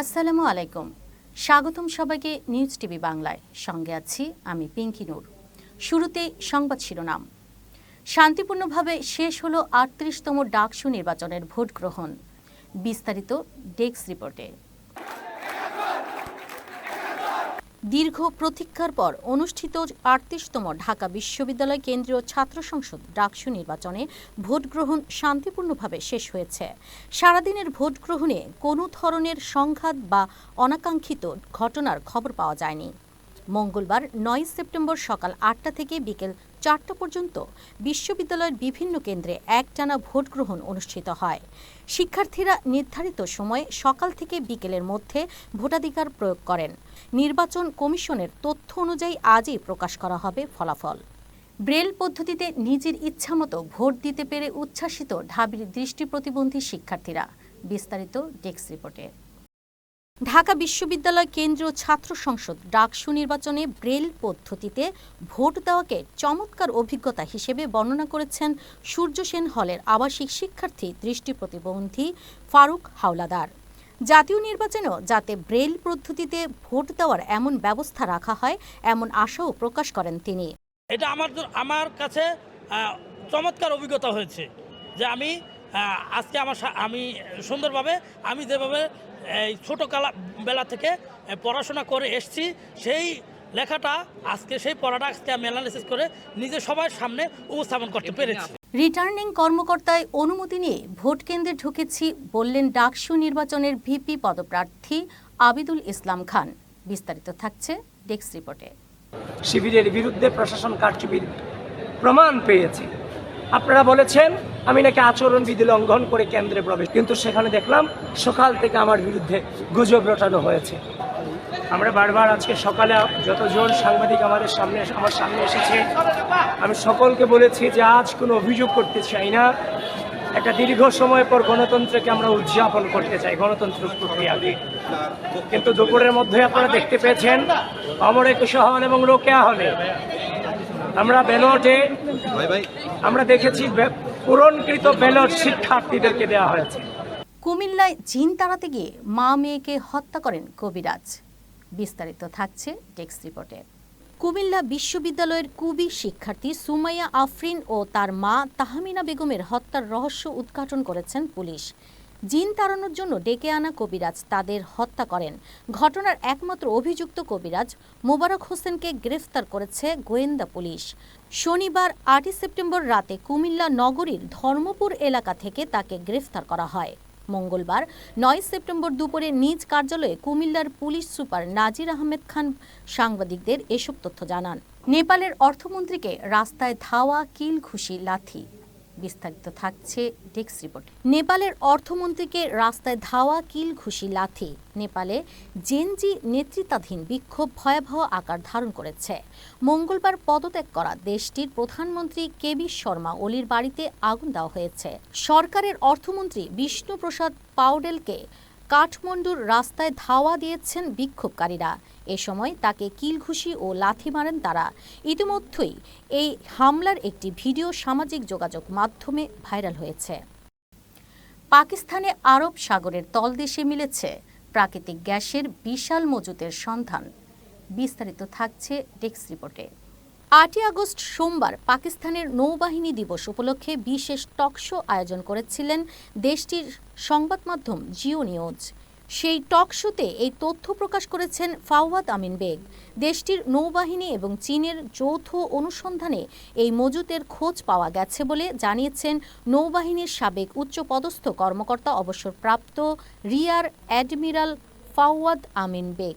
আসসালামু আলাইকুম। স্বাগতম সবাইকে নিউজ টিভি বাংলায়। সঙ্গে আছি আমি পিঙ্কি নূর। শুরুতে সংবাদ শিরোনাম। শান্তিপূর্ণভাবে শেষ হলো আটত্রিশতম ডাকসু নির্বাচনের ভোট গ্রহণ বিস্তারিত ডেস্ক রিপোর্টে। দীর্ঘ প্রতীক্ষার পর অনুষ্ঠিত আটত্রিশতম ঢাকা বিশ্ববিদ্যালয় কেন্দ্রীয় ছাত্র সংসদ ডাকসু নির্বাচনে ভোটগ্রহণ শান্তিপূর্ণভাবে শেষ হয়েছে। সারাদিনের ভোটগ্রহণে কোনো ধরনের সংঘাত বা অনাকাঙ্ক্ষিত ঘটনার খবর পাওয়া যায়নি। মঙ্গলবার নয় সেপ্টেম্বর সকাল আটটা থেকে বিকেল চারটা পর্যন্ত বিশ্ববিদ্যালয়ের বিভিন্ন কেন্দ্রে একটানা ভোট গ্রহণ অনুষ্ঠিত হয়। শিক্ষার্থীরা নির্ধারিত সময়ে সকাল থেকে বিকেলের মধ্যে ভোটাধিকার প্রয়োগ করেন। নির্বাচন কমিশনের তথ্য অনুযায়ী আজই প্রকাশ করা হবে ফলাফল। ব্রেল পদ্ধতিতে নিজের ইচ্ছামতো ভোট দিতে পেরে উচ্ছ্বাসিত ঢাবির দৃষ্টি প্রতিবন্ধী শিক্ষার্থীরা। বিস্তারিত ডেস্ক রিপোর্টে। ঢাকা বিশ্ববিদ্যালয় কেন্দ্রীয় ছাত্র সংসদ ডাকসু নির্বাচনে ব্রেল পদ্ধতিতে ভোট দেওয়াকে চমৎকার অভিজ্ঞতা হিসেবে বর্ণনা করেছেন সূর্য সেন হলের আবাসিক শিক্ষার্থী দৃষ্টি প্রতিবন্ধী ফারুক হাওলাদার। জাতীয় নির্বাচনেও যাতে ব্রেল পদ্ধতিতে ভোট দেওয়ার এমন ব্যবস্থা রাখা হয়, এমন আশাও প্রকাশ করেন তিনি। এটা আমার আমার কাছে চমৎকার অভিজ্ঞতা হয়েছে যে আমি আজকে আমার আমি সুন্দরভাবে আমি যেভাবে এই ছোটো কালা বেলা থেকে পড়াশোনা করে এসছি সেই লেখাটা আজকে সেই পড়াটা আজকে আমি অ্যানালিসিস করে নিজে সবার সামনে উপস্থাপন করতে পেরেছি। রিটার্নিং কর্মকর্তায় অনুমতি নিয়ে ভোট কেন্দ্রে ঢুকেছি বললেন ডাকসু নির্বাচনের ভিপি পদপ্রার্থী আবিদুল ইসলাম খান। বিস্তারিত থাকছে ডেস্ক রিপোর্টে। শিবিরের বিরুদ্ধে প্রশাসন কারচুপির প্রমাণ পেয়েছি। আপনারা বলেছেন আমি নাকি আচরণবিধি লঙ্ঘন করে কেন্দ্রে প্রবেশ কিন্তু সেখানে দেখলাম সকাল থেকে আমার বিরুদ্ধে গুজব রটানো হয়েছে। আমরা বারবার আজকে সকালে যতজন সাংবাদিক আমাদের সামনে আমার সামনে এসেছে আমি সকলকে বলেছি যে আজ কোনো অভিযোগ করতে চাই না। একটা দীর্ঘ সময় পর গণতন্ত্রকে আমরা উদযাপন করতে চাই গণতন্ত্র প্রক্রিয়াকে কিন্তু দুপুরের মধ্যে আপনারা দেখতে পেয়েছেন অমর একুশে হল এবং রোকেয়া হলে। আমরা ব্যালটে আমরা দেখেছি পূরণকৃত ব্যালট শিক্ষার্থীদেরকে দেওয়া হয়েছে। কুমিল্লায় জিন তাড়াতে গিয়ে মা মেয়েকে হত্যা করেন কবিরাজ। বিস্তারিত থাকছে টেক্স রিপোর্টে। কুমিল্লা বিশ্ববিদ্যালয়ের কুবি শিক্ষার্থী সুমাইয়া আফরিন ও তার মা তাহমিনা বেগমের হত্যার রহস্য উদ্ঘাটন করেছেন পুলিশ। জিন তাড়ানোর জন্য ডেকে আনা কবিরাজ তাদের হত্যা করেন। ঘটনার একমাত্র অভিযুক্ত কবিরাজ মোবারক হোসেনকে গ্রেফতার করেছে গোয়েন্দা পুলিশ। শনিবার আটই সেপ্টেম্বর রাতে কুমিল্লা নগরীর ধর্মপুর এলাকা থেকে তাকে গ্রেফতার করা হয়। মঙ্গলবার নয় সেপ্টেম্বর দুপুরে নিজ কার্যালয়ে কুমিল্লার পুলিশ সুপার নাজির আহমেদ খান সাংবাদিকদের এসব তথ্য জানান। নেপালের অর্থমন্ত্রীকে রাস্তায় ধাওয়া কিল ঘুষি লাথি। বিস্তারিত থাকছে ডেক্স রিপোর্ট। নেপালের অর্থমন্ত্রীকে রাস্তায় ধাওয়া, কিল ঘুষি, লাথি। নেপালে জেনজি নেতৃত্বাধীন বিক্ষোভ ভয়াবহ আকার ধারণ করেছে। মঙ্গলবার পদত্যাগ করা দেশটির প্রধানমন্ত্রী কেবি শর্মা ওলির বাড়িতে আগুন দেওয়া হয়েছে। সরকারের অর্থমন্ত্রী বিষ্ণুপ্রসাদ পাউডেলকে কাঠমান্ডুর রাস্তায় ধাওয়া দিয়েছেন বিক্ষোভকারীরা। এ সময় তাকে কিলঘুষি ও লাথি মারেন তারা। ইতিমধ্যেই এই হামলার একটি ভিডিও সামাজিক যোগাযোগ মাধ্যমে ভাইরাল হয়েছে। পাকিস্তানে আরব সাগরের তলদেশে মিলেছে প্রাকৃতিক গ্যাসের বিশাল মজুতের সন্ধান। বিস্তারিত থাকছে ডেস্ক রিপোর্টে। আটই আগস্ট সোমবার পাকিস্তানের নৌবাহিনী দিবস উপলক্ষে বিশেষ টকশো আয়োজন করেছিলেন দেশটির সংবাদ মাধ্যম জিও নিউজ। সেই টক শোতে এই তথ্য প্রকাশ করেছেন ফাওয়াদ আমিন বেগ। দেশটির নৌবাহিনী এবং চীনের যৌথ অনুসন্ধানে এই মজুতের খোঁজ পাওয়া গেছে বলে জানিয়েছেন নৌবাহিনীর সাবেক উচ্চপদস্থ কর্মকর্তা অবসরপ্রাপ্ত রিয়ার অ্যাডমিরাল ফাওয়াদ আমিন বেগ।